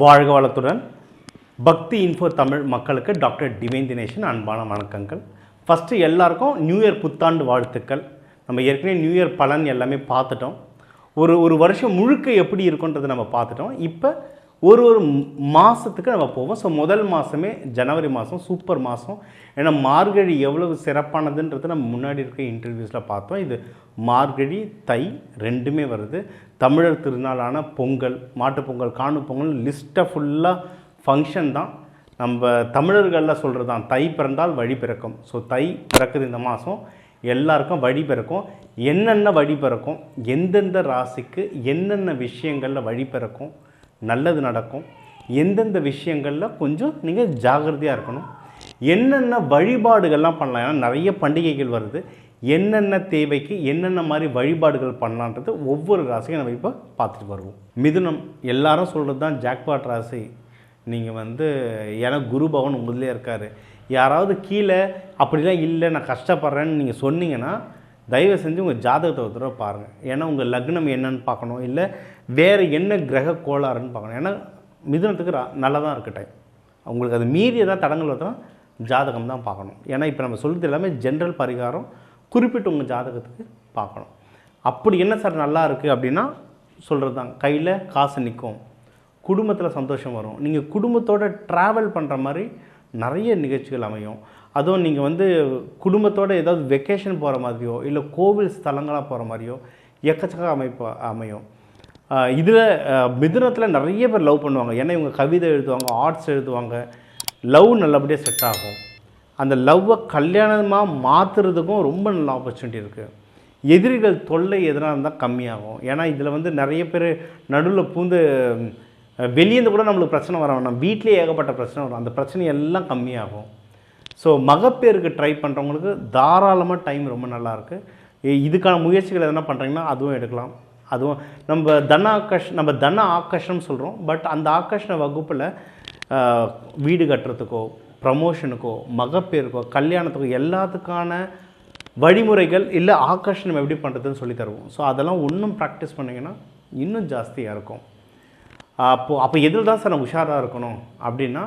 வாழ்க வளத்துடன். பக்தி இன்ஃபோ தமிழ் மக்களுக்கு டாக்டர் டிவைன் தினேஷன் அன்பான வணக்கங்கள். ஃபஸ்ட்டு எல்லாருக்கும் நியூ இயர் புத்தாண்டு வாழ்த்துக்கள். நம்ம ஏற்கனவே நியூ இயர் பலன் எல்லாமே பார்த்துட்டோம். ஒரு ஒரு வருஷம் முழுக்க எப்படி இருக்குன்றதை நம்ம பார்த்துட்டோம். இப்போ ஒரு ஒரு மாதத்துக்கு நம்ம போவோம். ஸோ முதல் மாதமே ஜனவரி மாதம் சூப்பர் மாதம் ஏன்னா மார்கழி எவ்வளவு சிறப்பானதுன்றது நம்ம முன்னாடி இருக்க இன்டர்வியூஸில் பார்த்தோம். இது மார்கழி தை ரெண்டுமே வருது. தமிழர் திருநாளான பொங்கல் மாட்டுப் பொங்கல் காணும் பொங்கல் லிஸ்ட்டை ஃபுல்லாக ஃபங்க்ஷன் தான். நம்ம தமிழர்களில் சொல்கிறது தான் தை பிறந்தால் வழி பிறக்கும். ஸோ தை பிறக்குது இந்த மாதம் எல்லாருக்கும் வழி பிறக்கும். என்னென்ன வழி பிறக்கும்? எந்தெந்த ராசிக்கு என்னென்ன விஷயங்களில் வழி பிறக்கும்? நல்லது நடக்கும். எந்தெந்த விஷயங்களில் கொஞ்சம் நீங்கள் ஜாகிரதையாக இருக்கணும். என்னென்ன வழிபாடுகள்லாம் பண்ணலாம்? ஏன்னா நிறைய பண்டிகைகள் வருது. என்னென்ன தேவைக்கு என்னென்ன மாதிரி வழிபாடுகள் பண்ணலான்றது ஒவ்வொரு ராசியும் நம்ம இப்போ பார்த்துட்டு வருவோம். மிதுனம் எல்லாரும் சொல்கிறது தான் ஜாக்பாட் ராசி. நீங்கள் வந்து ஏன்னா குரு பவன் உங்களுதே இருக்கார். யாராவது கீழே அப்படிலாம் இல்லை நான் கஷ்டப்படுறேன்னு நீங்கள் சொன்னீங்கன்னா தயவு செஞ்சு உங்கள் ஜாதகத்தை ஒரு தடவை பாருங்கள் ஏன்னா உங்கள் லக்னம் என்னன்னு பார்க்கணும். இல்லை வேறு என்ன கிரக கோளாறுன்னு பார்க்கணும். ஏன்னா மிதுனத்துக்கு ரா- நல்லா தான் இருக்கு டைம் உங்களுக்கு அது மீறி எதாவது தடங்கள் வருதுன்னா ஜாதகம் தான் பார்க்கணும். ஏன்னா இப்போ நம்ம சொல்கிறது எல்லாமே ஜென்ரல் பரிகாரம் குறிப்பிட்டு உங்கள் ஜாதகத்துக்கு பார்க்கணும். அப்படி என்ன சார் நல்லா இருக்குது அப்படின்னா சொல்கிறது தான். கையில் காசு நிற்கும் குடும்பத்தில் சந்தோஷம் வரும். நீங்கள் குடும்பத்தோட ட்ராவல் பண்ணுற மாதிரி நிறைய நிகழ்ச்சிகள் அமையும். அதுவும் நீங்கள் வந்து குடும்பத்தோடு ஏதாவது வெக்கேஷன் போகிற மாதிரியோ இல்லை கோவில் ஸ்தலங்களாக போகிற மாதிரியோ எக்கச்சக்க அமைப்பு அமையும். இதில் மிதுனத்தில் நிறைய பேர் லவ் பண்ணுவாங்க. ஏன்னா இவங்க கவிதை எழுதுவாங்க ஆர்ட்ஸ் எழுதுவாங்க. லவ் நல்லபடியாக செட் ஆகும். அந்த லவ்வை கல்யாணமாக மாற்றுறதுக்கும் ரொம்ப நல்ல ஆப்பர்ச்சுனிட்டி இருக்குது எதிரிகள் தொல்லை எதனா இருந்தால் கம்மியாகும். ஏன்னா இதில் வந்து நிறைய பேர் நடுவில் பூந்து வெளியேந்து கூட நம்மளுக்கு பிரச்சனை வர வேணாம். வீட்லேயே ஏகப்பட்ட பிரச்சனை வரும். அந்த பிரச்சனை எல்லாம் கம்மியாகும். ஸோ மகப்பேருக்கு ட்ரை பண்ணுறவங்களுக்கு தாராளமாக டைம் ரொம்ப நல்லாயிருக்கு இதுக்கான முயற்சிகள் எதனா பண்ணுறீங்கன்னா அதுவும் எடுக்கலாம். அதுவும் நம்ம தன ஆக்கஷ் நம்ம தன ஆக்கர்ஷம் சொல்கிறோம் பட் அந்த ஆக்கர்ஷண வகுப்பில் வீடு கட்டுறதுக்கோ ப்ரமோஷனுக்கோ மகப்பேருக்கோ கல்யாணத்துக்கோ எல்லாத்துக்கான வழிமுறைகள் இல்லை ஆக்கர்ஷணம் எப்படி பண்ணுறதுன்னு சொல்லி தருவோம். ஸோ அதெல்லாம் இன்னும் ப்ராக்டிஸ் பண்ணிங்கன்னா இன்னும் ஜாஸ்தியாக இருக்கும். அப்போது அப்போ எதில் தான் சார் நான் உஷாராக இருக்கணும்? அப்படின்னா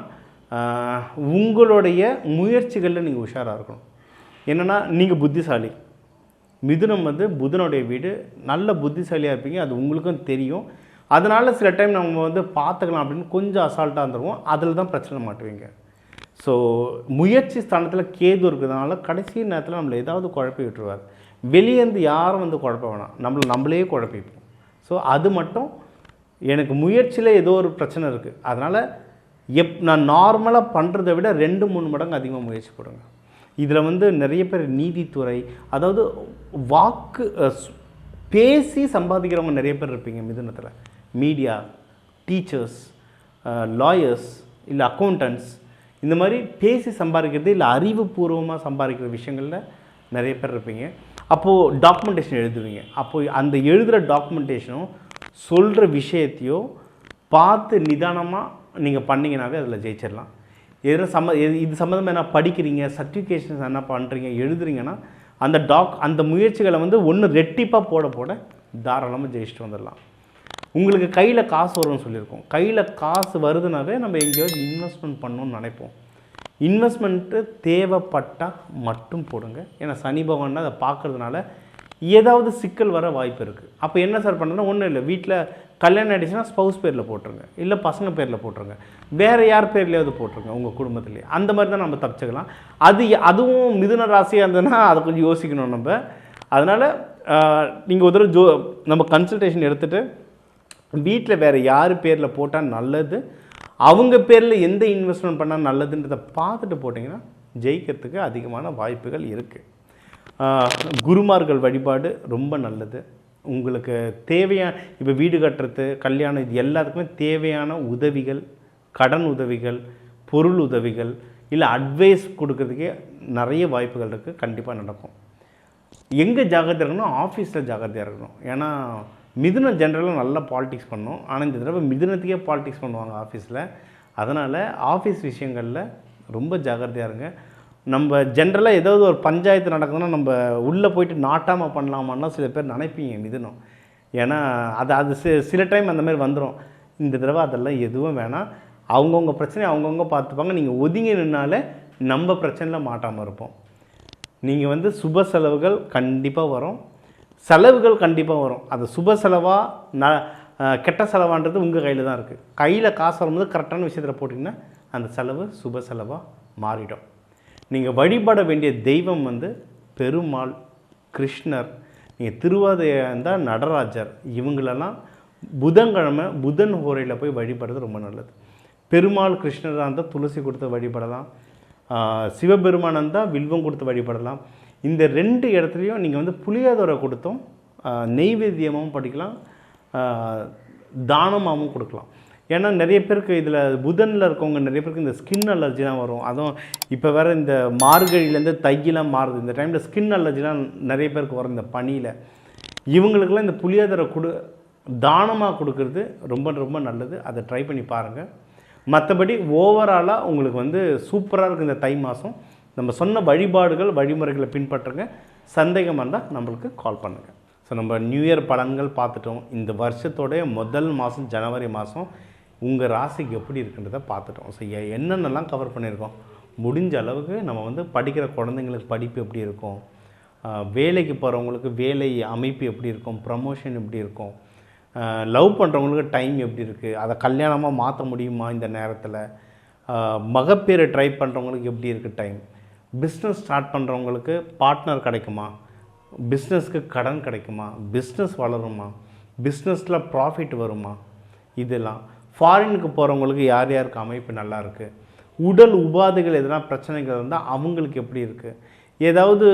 உங்களுடைய முயற்சிகளில் நீங்கள் உஷாராக இருக்கணும். என்னென்னா நீங்கள் புத்திசாலி. மிதுனம் வந்து புதனுடைய வீடு. நல்ல புத்திசாலியாக இருப்பீங்க. அது உங்களுக்கும் தெரியும். அதனால் சில டைம் நம்ம வந்து பார்த்துக்கலாம் அப்படின்னு கொஞ்சம் அசால்ட்டாக இருந்துருவோம். அதில் தான் பிரச்சனை மாட்டுவீங்க. ஸோ முயற்சி ஸ்தானத்தில் கேது இருக்கிறதுனால கடைசி நேரத்தில் நம்மளை ஏதாவது குழப்பி விட்டுருவார். வெளியேருந்து யாரும் வந்து குழப்ப வேணாம். நம்மளை நம்மளே குழப்பிப்போம். ஸோ அது மட்டும் எனக்கு முயற்சியில் ஏதோ ஒரு பிரச்சனை இருக்குது அதனால் எப் நான் நார்மலாக பண்ணுறதை விட ரெண்டு மூணு மடங்கு அதிகமாக முயற்சி போடுங்க. இதில் வந்து நிறைய பேர் நீதித்துறை அதாவது வாக்கு பேசி சம்பாதிக்கிறவங்க நிறைய பேர் இருப்பீங்க மிதுனத்தில். மீடியா டீச்சர்ஸ் லாயர்ஸ் இல்லை அக்கௌண்டன்ட்ஸ் இந்த மாதிரி பேசி சம்பாதிக்கிறது இல்லை அறிவுபூர்வமாக சம்பாதிக்கிற விஷயங்களில் நிறைய பேர் இருப்பீங்க. அப்போது டாக்குமெண்டேஷன் எழுதுவீங்க. அப்போது அந்த எழுதுகிற டாக்குமெண்டேஷனும் சொல்கிற விஷயத்தையோ பார்த்து நிதானமாக நீங்கள் பண்ணீங்கன்னாவே அதில் ஜெயிச்சிடலாம் எது சம்ம இது சம்மந்தமாக என்ன படிக்கிறீங்க சர்டிஃபிகேஷன்ஸ் என்ன பண்ணுறீங்க எழுதுறீங்கன்னா அந்த டாக் அந்த முயற்சிகளை வந்து ஒன்று ரெட்டிப்பாக போட போட தாராளமாக ஜெயிச்சுட்டு வந்துடலாம் உங்களுக்கு கையில் காசு வரும்னு சொல்லியிருக்கோம். கையில் காசு வருதுனாவே நம்ம எங்கேயாவது இன்வெஸ்ட்மெண்ட் பண்ணணும்னு நினைப்போம். இன்வெஸ்ட்மெண்ட்டு தேவைப்பட்டால் மட்டும் போடுங்க. ஏன்னா சனி பகவான் அதை பார்க்குறதுனால ஏதாவது சிக்கல் வர வாய்ப்பு இருக்குது அப்போ என்ன சார் பண்ணுறதுனா ஒன்றும் இல்லை. வீட்டில் கல்யாணம் ஆகிடுச்சுன்னா ஸ்பவுஸ் பேரில் போட்டுருங்க. இல்லை பசங்க பேரில் போட்டுருங்க. வேறு யார் பேர்லேயாவது போட்டுருங்க உங்கள் குடும்பத்துலேயே. அந்த மாதிரி தான் நம்ம தப்பிச்சுக்கலாம். அது அதுவும் மிதுன ராசியாக இருந்ததுன்னா அதை கொஞ்சம் யோசிக்கணும் நம்ம. அதனால் நீங்கள் ஒரு தடவை ஜோ நம்ம கன்சல்டேஷன் எடுத்துகிட்டு வீட்டில் வேறு யார் பேரில் போட்டால் நல்லது? அவங்க பேரில் எந்த இன்வெஸ்ட்மெண்ட் பண்ணால் நல்லதுன்றதை பார்த்துட்டு போட்டிங்கன்னா ஜெயிக்கிறதுக்கு அதிகமான வாய்ப்புகள் இருக்குது குருமார்கள் வழிபாடு ரொம்ப நல்லது. உங்களுக்கு தேவையான இப்போ வீடு கட்டுறது கல்யாணம் இது எல்லாத்துக்குமே தேவையான உதவிகள் கடன் உதவிகள் பொருள் உதவிகள் இல்லை அட்வைஸ் கொடுக்கறதுக்கே நிறைய வாய்ப்புகள் இருக்குது கண்டிப்பாக நடக்கும். எங்கே ஜாகிரதையாக இருக்கணும் ஆஃபீஸில் ஜாகிரதையாக இருக்கணும். ஏன்னா மிதுனம் ஜென்ரலாக நல்லா பாலிடிக்ஸ் பண்ணும் ஆனால் இந்த தடவை மிதுனத்துக்கே பாலிடிக்ஸ் பண்ணுவாங்க ஆஃபீஸில் அதனால் ஆஃபீஸ் விஷயங்களில் ரொம்ப ஜாகிரதையாக இருங்க. நம்ம ஜென்ரலாக ஏதாவது ஒரு பஞ்சாயத்து நடக்குதுன்னா நம்ம உள்ளே போயிட்டு நாட்டாமல் பண்ணலாமான்னா சில பேர் நினைப்பீங்க மிதுனம். ஏன்னா அது அது சி- சில டைம் அந்த மாதிரி வந்துடும் இந்த தடவை அதெல்லாம் எதுவும் வேணாம். அவங்கவுங்க பிரச்சனையை அவங்கவுங்க பார்த்துப்பாங்க. நீங்கள் ஒதுங்கி நின்னாலே நம்ம பிரச்சனையில் மாட்டாமல் இருப்போம். நீங்கள் வந்து சுப செலவுகள் கண்டிப்பாக வரும். செலவுகள் கண்டிப்பாக வரும். அது சுப செலவாக ந கெட்ட செலவான்றது உங்கள் கையில் தான் இருக்குது கையில் காசு வரும்போது கரெக்டான விஷயத்தில் போட்டிங்கன்னா அந்த செலவு சுப செலவாக மாறிடும். நீங்கள் வழிபட வேண்டிய தெய்வம் வந்து பெருமாள் கிருஷ்ணர். நீங்கள் திருவாதையாக இருந்தால் நடராஜர். இவங்களெல்லாம் புதன்கிழமை புதன் ஹோரையில் போய் வழிபடுறது ரொம்ப நல்லது. பெருமாள் கிருஷ்ணராக இருந்தால் துளசி கொடுத்து வழிபடலாம். சிவபெருமான் இருந்தால் வில்வம் கொடுத்து வழிபடலாம். இந்த ரெண்டு இடத்துலையும் நீங்கள் வந்து புளியோதரை கொடுத்தும் ஆஹ் நெய்வேத்தியமாகவும் படிக்கலாம் தானமாகவும் கொடுக்கலாம். ஏன்னா நிறைய பேருக்கு இதில் புதனில் இருக்கவங்க நிறைய பேருக்கு இந்த ஸ்கின் அலர்ஜிலாம் வரும். அதுவும் இப்போ வேறு இந்த மார்கழியிலேருந்து தையெல்லாம் மாறுது. இந்த டைமில் ஸ்கின் அலர்ஜிலாம் நிறைய பேருக்கு வரும் இந்த பனியில். இவங்களுக்கெல்லாம் இந்த புளியாதரை கொடு தானமாக கொடுக்கறது ரொம்ப ரொம்ப நல்லது. அதை ட்ரை பண்ணி பாருங்கள் மற்றபடி ஓவராலாக உங்களுக்கு வந்து சூப்பராக இருக்குது இந்த தை மாதம் நம்ம சொன்ன வழிபாடுகள் வழிமுறைகளை பின்பற்றுங்க. சந்தேகமாக இருந்தால் நம்மளுக்கு கால் பண்ணுங்கள் ஸோ நம்ம நியூ இயர் பலன்கள் பார்த்துட்டோம். இந்த வருஷத்தோடைய முதல் மாதம் ஜனவரி மாதம் உங்கள் ராசிக்கு எப்படி இருக்குன்றதை பார்த்துட்டோம். ஸோ என்னென்னலாம் கவர் பண்ணியிருக்கோம்? முடிஞ்ச அளவுக்கு நம்ம வந்து படிக்கிற குழந்தைங்களுக்கு படிப்பு எப்படி இருக்கும்? வேலைக்கு போகிறவங்களுக்கு வேலை அமைப்பு எப்படி இருக்கும்? ப்ரமோஷன் எப்படி இருக்கும்? லவ் பண்ணுறவங்களுக்கு டைம் எப்படி இருக்குது அதை கல்யாணமாக மாற்ற முடியுமா இந்த நேரத்தில்? மகப்பேறு ட்ரை பண்ணுறவங்களுக்கு எப்படி இருக்குது டைம் பிஸ்னஸ் ஸ்டார்ட் பண்ணுறவங்களுக்கு பார்ட்னர் கிடைக்குமா? பிஸ்னஸ்க்கு கடன் கிடைக்குமா? பிஸ்னஸ் வளருமா? பிஸ்னஸில் ப்ராஃபிட் வருமா? இதெல்லாம். ஃபாரினுக்கு போகிறவங்களுக்கு யார் யாருக்கு அமைப்பு நல்லா இருக்குது உடல் உபாதைகள் எதனா பிரச்சனைகள் இருந்தால் அவங்களுக்கு எப்படி இருக்குது ஏதாவது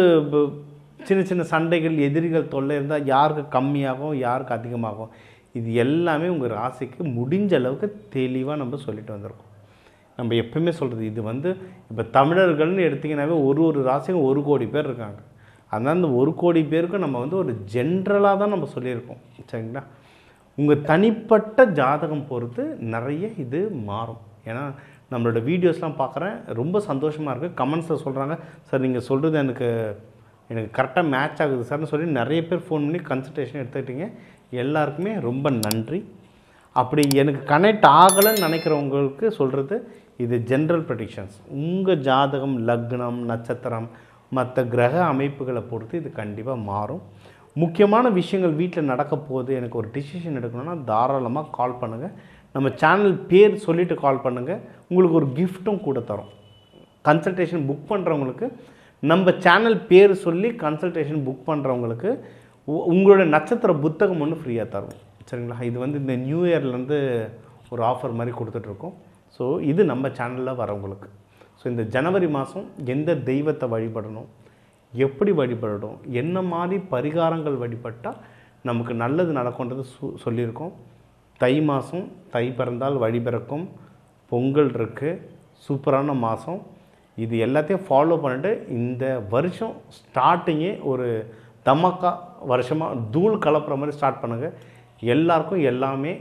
சின்ன சின்ன சண்டைகள் எதிரிகள் தொல்லை இருந்தால் யாருக்கு கம்மியாகும் யாருக்கு அதிகமாகும்? இது எல்லாமே உங்கள் ராசிக்கு முடிஞ்ச அளவுக்கு தெளிவாக நம்ம சொல்லிட்டு வந்திருக்கோம். நம்ம எப்பவுமே சொல்கிறது இது வந்து இப்போ தமிழர்கள்னு எடுத்திங்கனாவே ஒரு ஒரு ராசிக்கும் ஒரு கோடி பேர் இருக்காங்க. அதனால் அந்த ஒரு கோடி பேருக்கும் நம்ம வந்து ஒரு ஜென்ரலாக தான் நம்ம சொல்லியிருக்கோம். சரிங்களா? உங்கள் தனிப்பட்ட ஜாதகம் பொறுத்து நிறைய இது மாறும். ஏன்னா நம்மளோட வீடியோஸ்லாம் பார்க்குறேன் ரொம்ப சந்தோஷமாக இருக்குது கமெண்ட்ஸில் சொல்கிறாங்க சார் நீங்கள் சொல்கிறது எனக்கு எனக்கு கரெக்டாக மேட்ச் ஆகுது சார்னு சொல்லி நிறைய பேர் ஃபோன் பண்ணி கன்சல்டேஷன் எடுத்துக்கிட்டீங்க. எல்லாருக்குமே ரொம்ப நன்றி. அப்படி எனக்கு கனெக்ட் ஆகலைன்னு நினைக்கிறவங்களுக்கு சொல்கிறது இது ஜென்ரல் ப்ரெடிக்ஷன்ஸ் உங்கள் ஜாதகம் லக்னம் நட்சத்திரம் மற்ற கிரக அமைப்புகளை பொறுத்து இது கண்டிப்பாக மாறும். முக்கியமான விஷயங்கள் வீட்டில் நடக்க போகுது எனக்கு ஒரு டிசிஷன் எடுக்கணும்னா தாராளமாக கால் பண்ணுங்கள் நம்ம சேனல் பேர் சொல்லிவிட்டு கால் பண்ணுங்கள் உங்களுக்கு ஒரு கிஃப்ட்டும் கூட தரோம். கன்சல்டேஷன் புக் பண்ணுறவங்களுக்கு நம்ம சேனல் பேர் சொல்லி கன்சல்டேஷன் புக் பண்ணுறவங்களுக்கு உ- உங்களோட நட்சத்திர புத்தகம் ஒன்று ஃப்ரீயாக தருவோம். சரிங்களா? இது வந்து இந்த நியூ இயர்லேருந்து ஒரு ஆஃபர் மாதிரி கொடுத்துட்ருக்கோம். ஸோ இது நம்ம சேனலில் வரவங்களுக்கு. ஸோ இந்த ஜனவரி மாதம் எந்த தெய்வத்தை வழிபடணும் எப்படி வழிபடணும்? என்ன மாதிரி பரிகாரங்கள் வழிபட்டால் நமக்கு நல்லது நடக்கும்ன்றது சு சொல்லியிருக்கோம். தை மாதம் தை பிறந்தால் வழி பிறக்கும். பொங்கல் இருக்குது சூப்பரான மாதம் இது எல்லாத்தையும் ஃபாலோ பண்ணிட்டு இந்த வருஷம் ஸ்டார்டிங்கே ஒரு தமக்கா வருஷமாக தூள் கலப்புற மாதிரி ஸ்டார்ட் பண்ணுங்கள் எல்லாருக்கும் எல்லாமே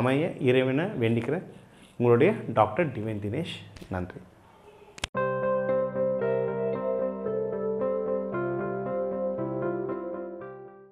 அமைய இறைவனை வேண்டிக்கிறேன். உங்களுடைய டாக்டர் டிவைன் தினேஷ். நன்றி.